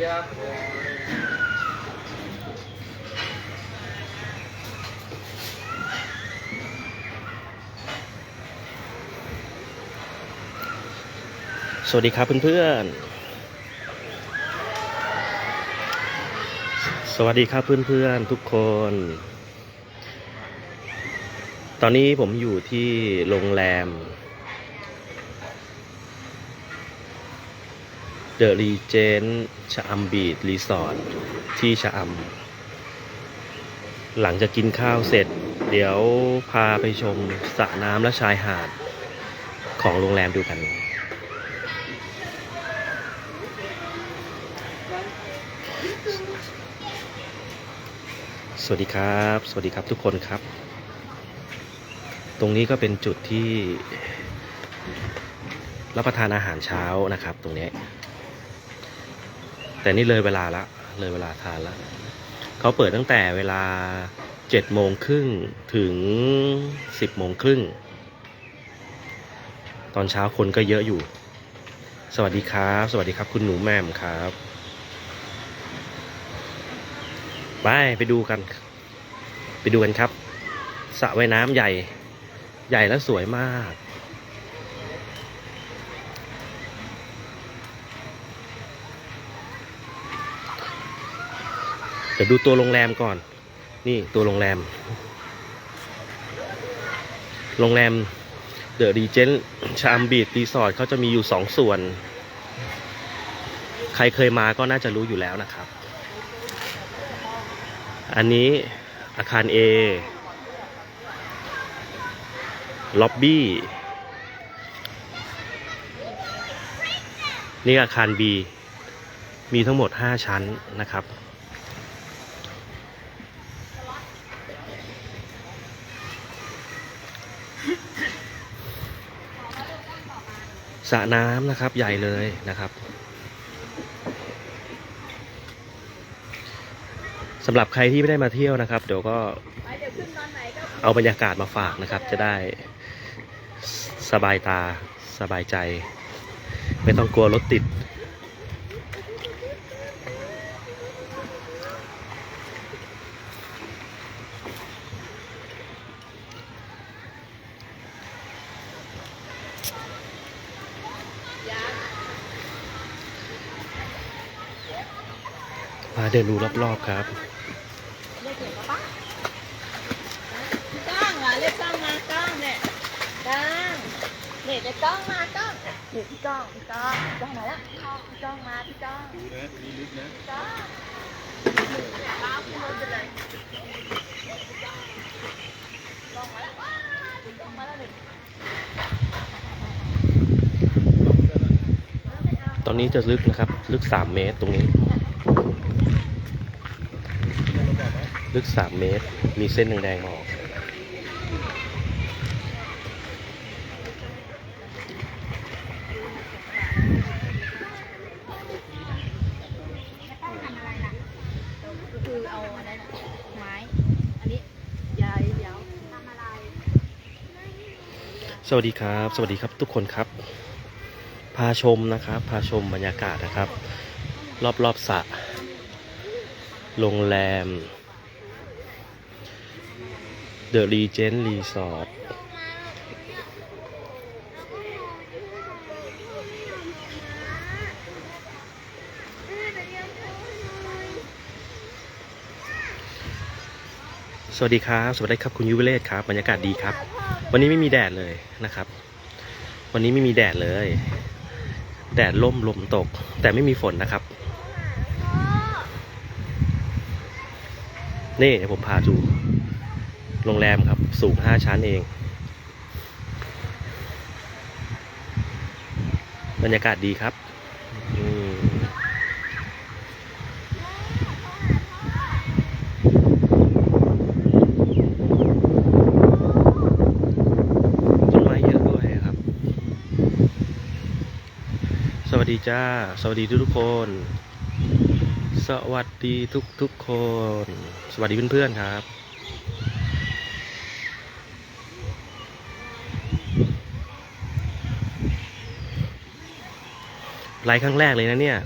สวัสดีครับเพื่อนๆ สวัสดีครับเพื่อนๆทุกคน ตอนนี้ผมอยู่ที่โรงแรม เดอะรีเจนชะอำบีดรีสอร์ทที่ชะอำหลังจากกินข้าวเสร็จ เดี๋ยวพาไปชมสระน้ำและชายหาดของโรงแรมดูกันสวัสดีครับ สวัสดีครับทุกคนครับ ตรงนี้ก็เป็นจุดที่รับประทานอาหารเช้านะครับ ตรงนี้ แต่นี่เลยเวลาละ เลยเวลาทานละเขาเปิดตั้งแต่เวลาเจ็ดโมงครึ่งถึงสิบโมงครึ่ง ตอนเช้าคนก็เยอะอยู่ สวัสดีครับ สวัสดีครับ คุณหนูแม่มครับ ไปไปดูกัน ไปดูกันครับสระว่ายน้ำใหญ่ ใหญ่และสวยมาก ดี๋ยวดูตัวโรงแรมก่อน นี่ตัวโรงแรม โรงแรมเดอะรีเจนชามบีดรีสอร์ทเขาจะมีอยู่สองส่วน ใครเคยมาก็น่าจะรู้อยู่แล้วนะครับ อันนี้อาคาร A ล็อบบี้ นี่อาคาร B มีทั้งหมด 5 ชั้นนะครับ สระน้ำนะครับใหญ่เลยนะครับสำหรับใครที่ไม่ได้มาเที่ยวนะครับ เดี๋ยวก็เอาบรรยากาศมาฝากนะครับ จะได้สบายตาสบายใจ ไม่ต้องกลัวรถติดาเดินดูรอบๆครับก้องเหรอเรียกก้องมาก้องเนี่ยก้องเนี่ยเรียกก้องมาก้องเนี่ยพี่ก้องพี่ก้องพี่ก้องมาแล้วพี่ก้องมาพี่ก้องดูนะนี่ลึกนะก้องเนี่ยล้างพี่ลงไปเลยก้องมาล้วว้าวพี่ก้องมาแล้วหนึ่งตอนนี้จะลึกนะครับ ลึกสามเมตรตรงนี้ ลึกสามเมตร มีเส้นแดงๆออก คือเอาอะไรนะไม้ อันนี้ยายเดี๋ยวทำอะไร สวัสดีครับ สวัสดีครับทุกคนครับ พาชมนะครับ พาชมบรรยากาศนะครับ รอบๆสระโรงแรม The Regent Resort สวัสดีครับ สวัสดีครับคุณยุวเลศครับบรรยากาศดีครับ วันนี้ไม่มีแดดเลยนะครับ วันนี้ไม่มีแดดเลย แดดล่มลมตก แต่ไม่มีฝนนะครับ นี่เดี๋ยวผมพาดู โรงแรมครับ สูงห้าชั้นเอง บรรยากาศดีครับต้นไม้เยอะด้วยครับสวัสดีจ้า สวัสดีทุกทุกคน สวัสดีทุกทุกๆคน สวัสดีเพื่อนๆครับ ไลฟ์ครั้งแรกเลยนะเนี่ย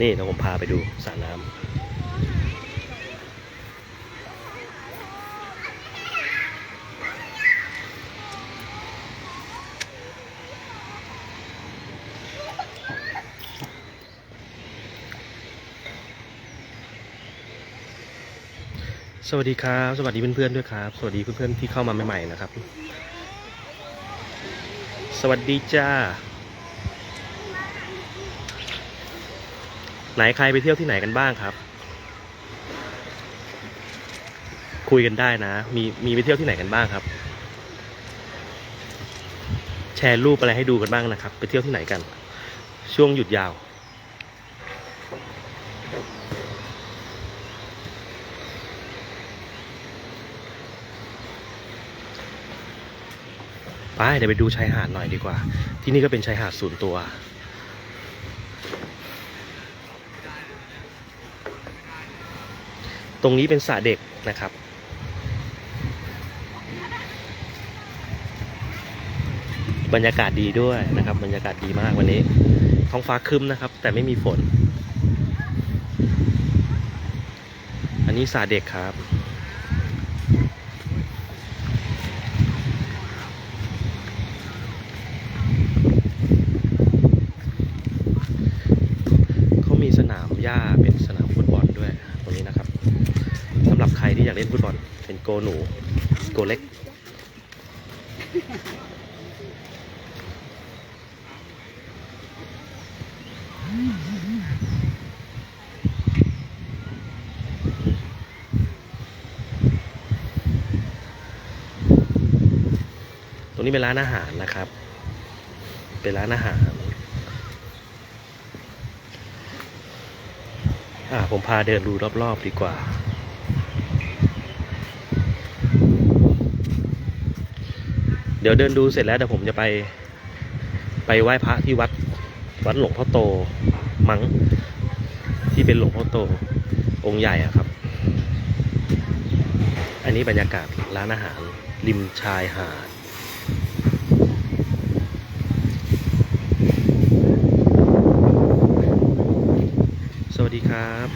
นี่เดี๋ยวผมพาไปดูสระน้ำสวัสดีครับ สวัสดีเพื่อนๆด้วยครับ สวัสดีเพื่อนๆที่เข้ามาใหม่ๆนะครับ สวัสดีจ้า ไหนใครไปเที่ยวที่ไหนกันบ้างครับ คุยกันได้นะ มีมีไปเที่ยวที่ไหนกันบ้างครับ แชร์รูปอะไรให้ดูกันบ้างนะครับ ไปเที่ยวที่ไหนกัน ช่วงหยุดยาวไปเดี๋ยวไปดูชายหาดหน่อยดีกว่า ที่นี่ก็เป็นชายหาดส่วนตัว ตรงนี้เป็นสระเด็กนะครับ บรรยากาศดีด้วยนะครับ บรรยากาศดีมากวันนี้ ท้องฟ้าครึ้มนะครับ แต่ไม่มีฝน อันนี้สระเด็กครับ เขามีสนามหญ้าเป็นสนามฟุตบอลด้วย ตรงนี้นะครับสำหรับใครที่อยากเล่นฟุตบอลเป็นโกหนู โกเล็ก ตรงนี้เป็นร้านอาหารนะครับ เป็นร้านอาหาร อ่าผมพาเดินดูรอบๆดีกว่า เดี๋ยวเดินดูเสร็จแล้วเดี๋ยวผมจะไป ไปไหว้พระที่วัด วัดหลวงพ่อโต มัง้งที่เป็นหลวงพ่อโต องค์ใหญ่อะครับ อันนี้บรรยากาศร้านอาหาร ริมชายหาดสวัสดีครับ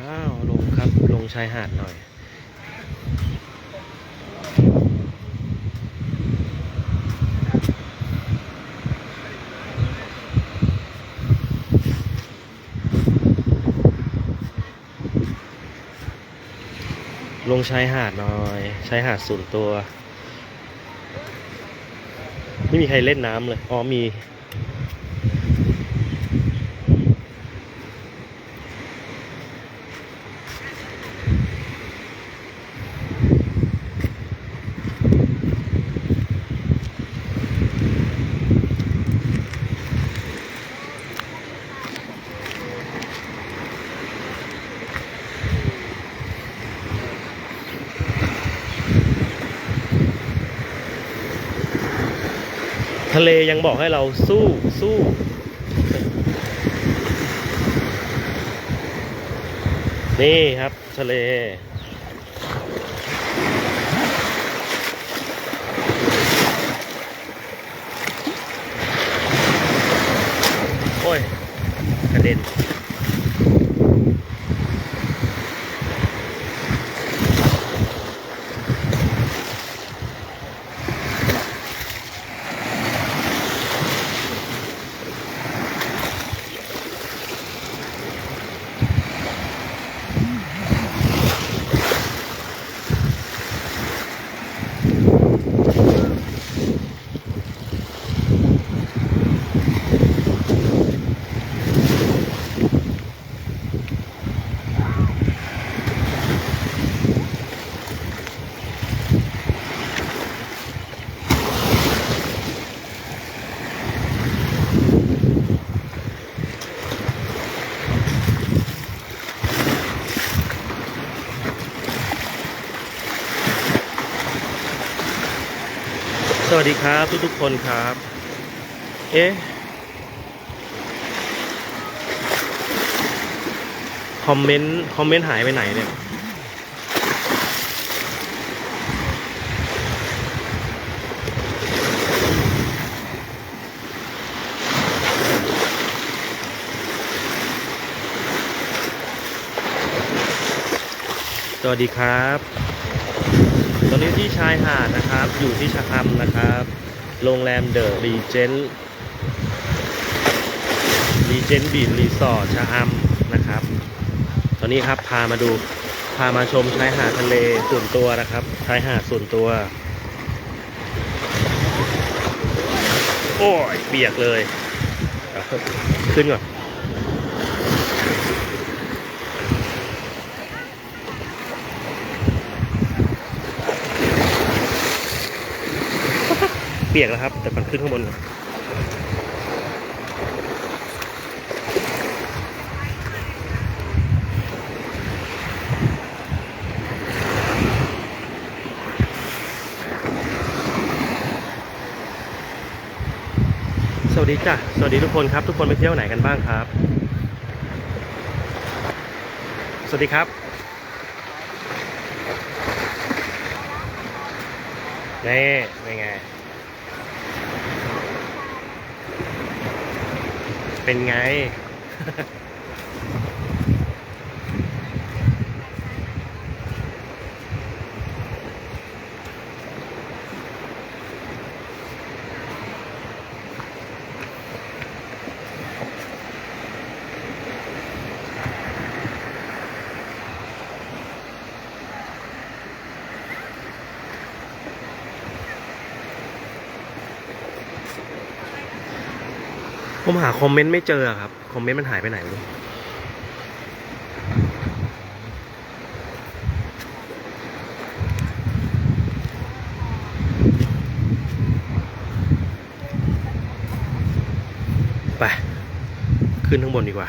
อ้าว ลงค รงชายหาดหน่อยลงชายหาดหน่อยชายหาดส่วนตัว ไม่มีใครเล่นน้ำเลย อ๋อมี ทะเลยังบอกให้เราสู้สู้นี่ครับทะเล โอ้ย กระเด็น วัสดีครับทุกๆคนครับ เอ๊ะคอมเมนต์คอมเมนต์หายไปไหนเนี่ย สวัสดีครับ อนนี้ที่ชายหาดนะครับ อยู่ที่ชะอำนะครับ โรงแรมเดอะรีเจนต์รีเจนต์บีชรีสอร์ทชะอำนะครับ ตอนนี้ครับพามาดูพามาชมชายหาดทะเลส่วนตัวนะครับ ชายหาดส่วนตัว โอ้ยเปียกเลย ขึ้นก่อน ปียกแล้วครับ แต่มันขึ้นข้างบนก่อนสวัสดีจ้ะ สวัสดีทุกคนครับ ทุกคนไปเที่ยวไหนกันบ้างครับ สวัสดีครับนี่เป็นไง เป็นไง ผมหาคอมเมนต์ไม่เจอครับ คอมเมนต์มันหายไปไหนไม่รู้ไป ขึ้นข้างบนดีกว่า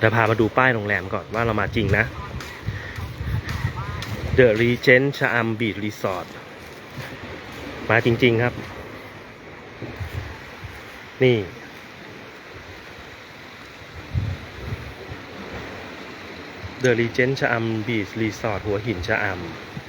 เดี๋ยวพามาดูป้ายโรงแรมก่อนว่าเรามาจริงนะ The Regent ชะอำบีดรีสอร์ทมาจริง ๆครับ นี่ The Regent ชะอำบีดรีสอร์ทหัวหินชะอำ